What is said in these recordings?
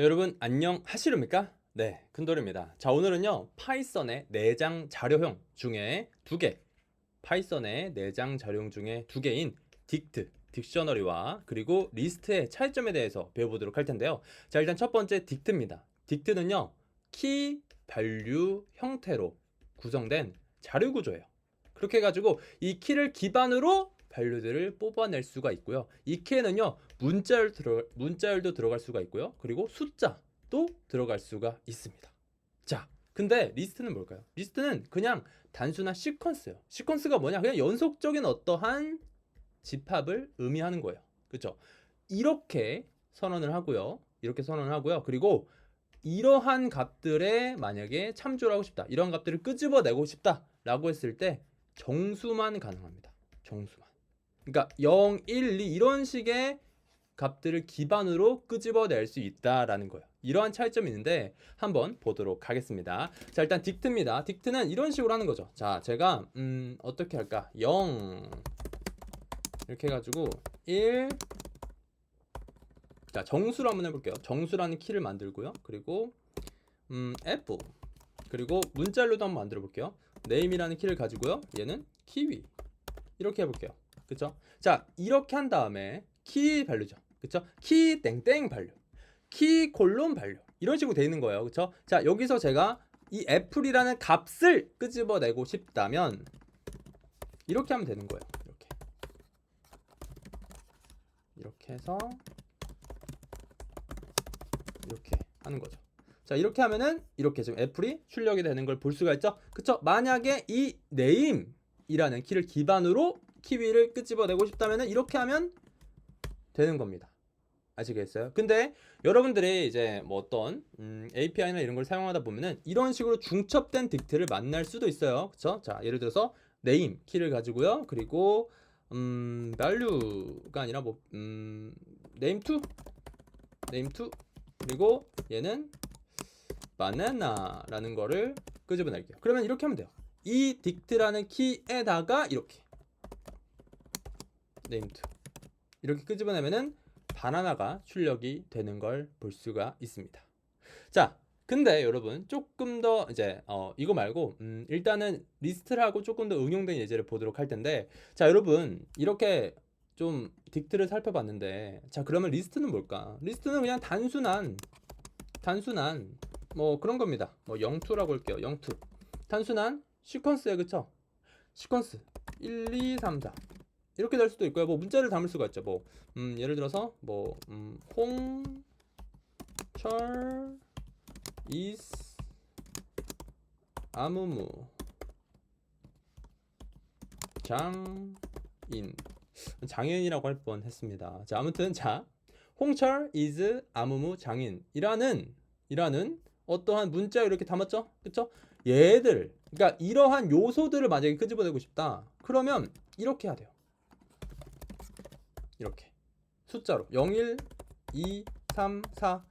네, 여러분 안녕 하시렵니까? 네, 큰돌입니다. 자, 오늘은요. 파이썬의 내장 자료형 중에 두 개. 파이썬의 내장 자료형 중에 두 개인 딕트, 딕셔너리와 그리고 리스트의 차이점에 대해서 배워보도록 할 텐데요. 자, 일단 첫 번째 딕트입니다. 딕트는요. 키 밸류 형태로 구성된 자료 구조예요. 그렇게 해가지고 이 키를 기반으로 밸류들을 뽑아낼 수가 있고요. 이 키에는요 문자열 들어 문자열도 들어갈 수가 있고요. 그리고 숫자도 들어갈 수가 있습니다. 자, 근데 리스트는 뭘까요? 리스트는 그냥 단순한 시퀀스예요. 시퀀스가 뭐냐? 그냥 연속적인 어떠한 집합을 의미하는 거예요. 그렇죠? 이렇게 선언을 하고요. 이렇게 선언을 하고요. 그리고 이러한 값들에 만약에 참조를 하고 싶다. 이러한 값들을 끄집어내고 싶다라고 했을 때 정수만 가능합니다. 정수만. 그러니까 0, 1, 2 이런 식의 값들을 기반으로 끄집어낼 수 있다라는 거예요. 이러한 차이점이 있는데 한번 보도록 하겠습니다. 자 일단 딕트입니다. 딕트는 이런 식으로 하는 거죠. 자 제가 음 어떻게 할까? 0 이렇게 해 가지고 1 자, 정수로 한번 해 볼게요. 정수라는 키를 만들고요. 그리고 음, F 그리고 문자로도 한번 만들어 볼게요. name이라는 키를 가지고요. 얘는 키위 이렇게 해볼게요. 그쵸? 자, 이렇게 한 다음에 키 밸류죠. 그쵸? 키 땡땡 밸류 키 콜론 밸류 이런 식으로 돼 있는 거예요. 그쵸? 자, 여기서 제가 이 애플이라는 값을 끄집어내고 싶다면 이렇게 하면 되는 거예요. 이렇게 이렇게 해서 이렇게 하는 거죠. 자 이렇게 하면은 이렇게 지금 애플이 출력이 되는 걸 볼 수가 있죠. 그쵸? 만약에 이 name이라는 키를 기반으로 키위를 끄집어내고 싶다면은 이렇게 하면 되는 겁니다. 아시겠어요? 근데 여러분들이 이제 뭐 어떤 음, API나 이런 걸 사용하다 보면은 이런 식으로 중첩된 딕트를 만날 수도 있어요. 그쵸? 자 예를 들어서 name 키를 가지고요. 그리고 음, value가 아니라 뭐 음, name2 name2 그리고 얘는 바나나라는 거를 끄집어낼게요. 그러면 이렇게 하면 돼요. 이 딕트라는 키에다가 이렇게 네임투 이렇게 끄집어내면은 바나나가 출력이 되는 걸 볼 수가 있습니다. 자, 근데 여러분 조금 더 이제 어, 이거 말고 음, 일단은 리스트를 하고 조금 더 응용된 예제를 보도록 할 텐데 자 여러분 이렇게 좀 딕트를 살펴봤는데 자 그러면 리스트는 뭘까? 리스트는 그냥 단순한 단순한 뭐 그런 겁니다. 뭐 02라고 할게요. 02 단순한 시퀀스에 그쵸? 시퀀스 1, 2, 3, 4 이렇게 될 수도 있고요. 뭐 문자를 담을 수가 있죠. 뭐 음, 예를 들어서 뭐 음, 홍철 is 아무무 장인 장인이라고 할 뻔했습니다. 자 아무튼 자 홍철 is 아무무 장인이라는 이라는 어떠한 문자 이렇게 담았죠, 그렇죠? 얘들 그러니까 이러한 요소들을 만약에 끄집어내고 싶다. 그러면 이렇게 해야 돼요. 이렇게 숫자로 0, 1, 2, 3, 4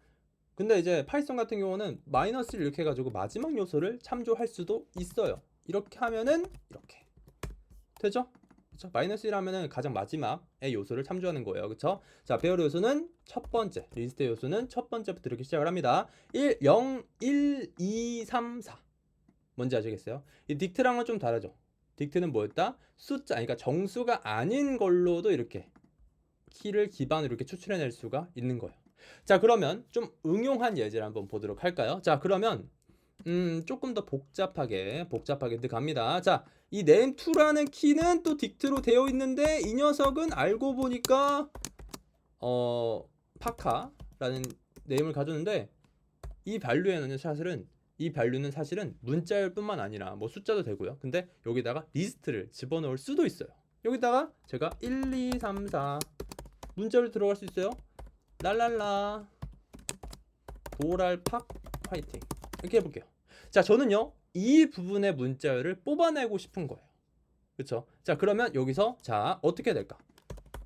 근데 이제 파이썬 같은 경우는 마이너스를 이렇게 해가지고 마지막 요소를 참조할 수도 있어요. 이렇게 하면은 이렇게 되죠? 그쵸? 마이너스 1 하면은 가장 마지막의 요소를 참조하는 거예요. 그쵸? 자, 배열 요소는 첫 번째, 리스트 요소는 첫 번째부터 이렇게 시작을 합니다. 1, 0, 1, 2, 3, 4. 뭔지 아시겠어요? 이 딕트랑은 좀 다르죠? 딕트는 뭐였다? 숫자, 그러니까 정수가 아닌 걸로도 이렇게 키를 기반으로 이렇게 추출해낼 수가 있는 거예요. 자, 그러면 좀 응용한 예제를 한번 보도록 할까요? 자, 그러면 음, 조금 더 복잡하게 복잡하게 들어갑니다. 자, 이 name2라는 키는 또 딕트로 되어 있는데 이 녀석은 알고 보니까 어, 파카라는 네임을 가졌는데 이 밸류에는 사실은 이 밸류는 사실은 문자일 뿐만 아니라 뭐 숫자도 되고요. 근데 여기다가 리스트를 집어넣을 수도 있어요. 여기다가 제가 1, 2, 3, 4 문자로 들어갈 수 있어요. 랄랄라 도랄팍 화이팅 이렇게 해볼게요. 자 저는요 이 부분의 문자열을 뽑아내고 싶은 거예요. 그렇죠? 자 그러면 여기서 자 어떻게 될까?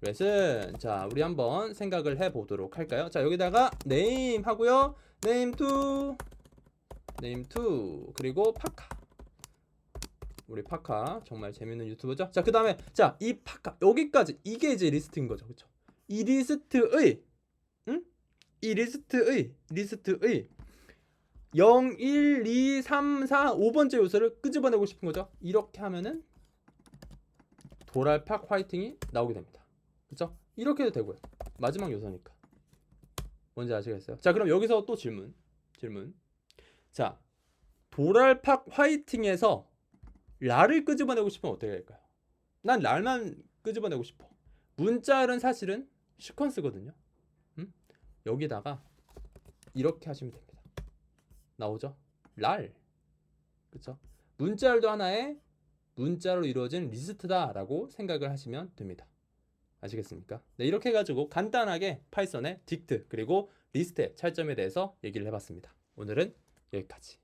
렛은 자 우리 한번 생각을 해보도록 할까요? 자 여기다가 name 하고요 name to name to 그리고 파카 우리 파카 정말 재밌는 유튜버죠? 자 그 다음에 자 이 파카 여기까지 이게 이제 리스트인 거죠, 그렇죠? 이 리스트의 응? 이 리스트의 리스트의 0, 1, 2, 3, 4, 5번째 요소를 끄집어내고 싶은 거죠. 이렇게 하면은 도랄팍 화이팅이 나오게 됩니다. 그렇죠? 이렇게 해도 되고요. 마지막 요소니까. 뭔지 아시겠어요? 자, 그럼 여기서 또 질문. 질문. 자, 도랄팍 화이팅에서 라를 끄집어내고 싶으면 어떻게 할까요? 난 랄만 끄집어내고 싶어. 문자는 사실은 시퀀스거든요. 음? 여기다가 이렇게 하시면 됩니다. 나오죠? 랄. 그쵸? 문자열도 하나의 문자로 이루어진 리스트다라고 생각을 하시면 됩니다. 아시겠습니까? 네, 이렇게 해가지고 간단하게 파이썬의 딕트 그리고 리스트의 차이점에 대해서 얘기를 해봤습니다. 오늘은 여기까지.